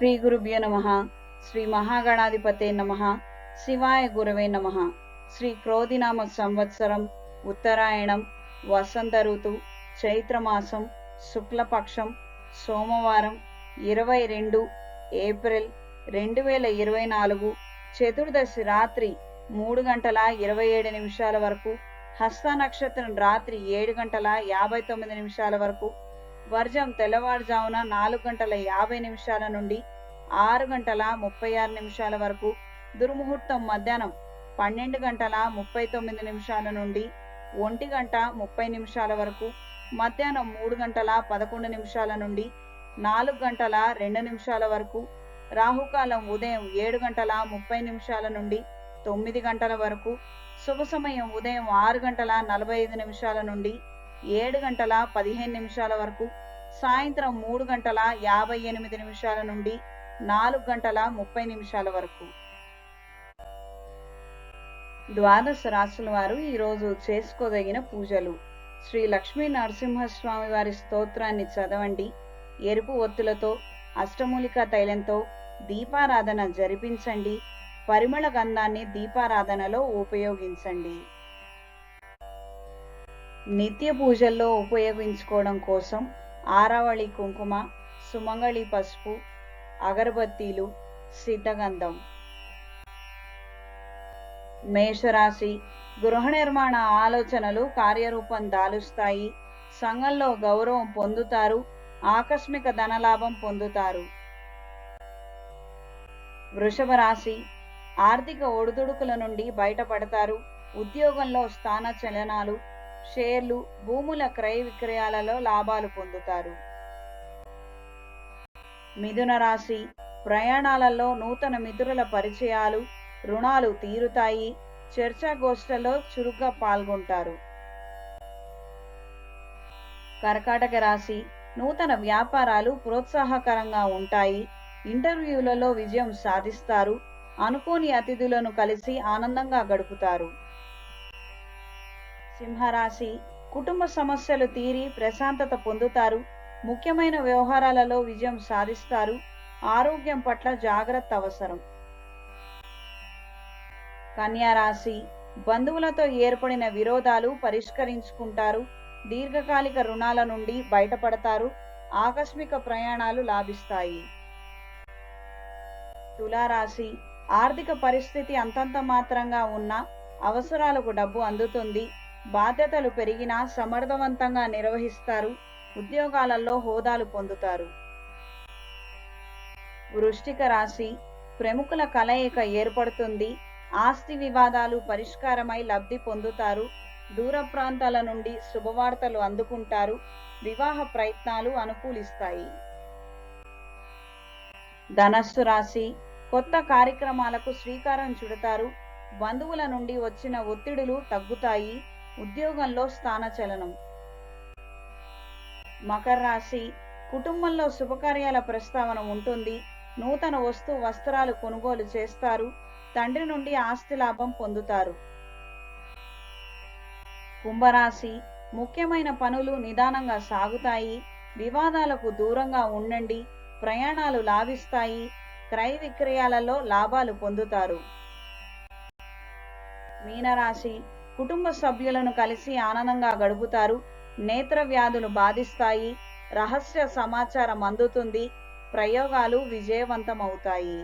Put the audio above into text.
శ్రీ గురుభ్యో నమ. శ్రీ మహాగణాధిపతే నమ. శివాయ గురవే నమ. శ్రీ క్రోధినామ సంవత్సరం ఉత్తరాయణం వసంత ఋతు చైత్రమాసం శుక్లపక్షం సోమవారం ఇరవై రెండు ఏప్రిల్ రెండు వేల ఇరవై నాలుగు చతుర్దశి రాత్రి మూడు గంటల ఇరవై ఏడు నిమిషాల వరకు హస్త నక్షత్రం రాత్రి ఏడు గంటల యాభై తొమ్మిది నిమిషాల వరకు వర్జం తెల్లవారుజామున నాలుగు గంటల యాభై నిమిషాల నుండి ఆరు గంటల ముప్పై ఆరు నిమిషాల వరకు దుర్ముహూర్తం మధ్యాహ్నం పన్నెండు గంటల ముప్పై తొమ్మిది నిమిషాల నుండి ఒంటి గంట ముప్పై నిమిషాల వరకు మధ్యాహ్నం మూడు గంటల పదకొండు నిమిషాల నుండి నాలుగు గంటల రెండు నిమిషాల వరకు రాహుకాలం ఉదయం ఏడు గంటల ముప్పై నిమిషాల నుండి తొమ్మిది గంటల వరకు శుభ సమయం ఉదయం ఆరు గంటల నలభై ఐదు నిమిషాల నుండి ఏడు గంటల పదిహేను నిమిషాల వరకు సాయంత్రం మూడు గంటల యాభై ఎనిమిది నిమిషాల నుండి నాలుగు గంటల ముప్పై నిమిషాల వరకు. ద్వాదశ రాశుల వారు ఈరోజు చేసుకోదగిన పూజలు. శ్రీ లక్ష్మీ నరసింహస్వామి వారి స్తోత్రాన్ని చదవండి. ఎరుపు ఒత్తులతో అష్టమూలిక తైలంతో దీపారాధన జరిపించండి. పరిమళ గంధాన్ని దీపారాధనలో ఉపయోగించండి. నిత్య పూజల్లో ఉపయోగించుకోవడం కోసం ఆరావళి కుంకుమ సుమంగళి పసుపు అగరబత్తీలు సిద్ధగంధం. మేషరాశి గృహ నిర్మాణ ఆలోచనలు కార్యరూపం దాలుస్తాయి. సంఘంలో గౌరవం పొందుతారు. ఆకస్మిక ధనలాభం పొందుతారు. వృషభ రాశి ఆర్థిక ఒడిదుడుకుల నుండి బయటపడతారు. ఉద్యోగంలో స్థాన చలనాలు షేర్లు భూముల క్రయ విక్రయాలలో లాభాలు పొందుతారు. మిథున రాశి ప్రయాణాలలో నూతన మిత్రుల పరిచయాలు రుణాలు తీరుతాయి చర్చాగోష్ఠలో చురుగ్గా పాల్గొంటారు. కర్కాటక రాశి నూతన వ్యాపారాలు ప్రోత్సాహకరంగా ఉంటాయి. ఇంటర్వ్యూలలో విజయం సాధిస్తారు. అనుకోని అతిథులను కలిసి ఆనందంగా గడుపుతారు. సింహరాశి కుటుంబ సమస్యలు తీరి ప్రశాంతత పొందుతారు. ముఖ్యమైన వ్యవహారాలలో విజయం సాధిస్తారు. ఆరోగ్యం పట్ల జాగ్రత్త అవసరం. కన్యారాశి బంధువులతో ఏర్పడిన విరోధాలు పరిష్కరించుకుంటారు. దీర్ఘకాలిక రుణాల నుండి బయటపడతారు. ఆకస్మిక ప్రయాణాలు లాభిస్తాయి. తులారాశి ఆర్థిక పరిస్థితి అంతంత మాత్రంగా ఉన్న అవసరాలకు డబ్బు అందుతుంది. బాధ్యతలు పెరిగినా సమర్థవంతంగా నిర్వహిస్తారు ఉద్యోగాలలో హోదాలు పొందుతారు. వృష్టిక రాశి ప్రముఖుల కలయిక ఏర్పడుతుంది ఆస్తి వివాదాలు పరిష్కారమై లబ్ధి పొందుతారు దూర ప్రాంతాల నుండి శుభవార్తలు అందుకుంటారు వివాహ ప్రయత్నాలు అనుకూలిస్తాయి. ధనస్సు రాశి కొత్త కార్యక్రమాలకు శ్రీకారం చుడతారు బంధువుల నుండి వచ్చిన ఒత్తిడులు తగ్గుతాయి ఉద్యోగంలో స్థానచలనం మకర రాశి కుటుంబంలో శుభకార్యాల ప్రస్తావన ఉంటుంది. నూతన వస్తు వస్త్రాలు కొనుగోలు చేస్తారు. తండ్రి నుండి ఆస్తి లాభం పొందుతారు. కుంభరాశి ముఖ్యమైన పనులు నిదానంగా సాగుతాయి. వివాదాలకు దూరంగా ఉండండి. ప్రయాణాలు లాభిస్తాయి. క్రయ విక్రయాలలో లాభాలు పొందుతారు. మీనరాశి కుటుంబ సభ్యులను కలిసి ఆనందంగా గడుపుతారు. నేత్ర వ్యాధులు బాధిస్తాయి. రహస్య సమాచారం అందుతుంది. ప్రయోగాలు విజయవంతమవుతాయి.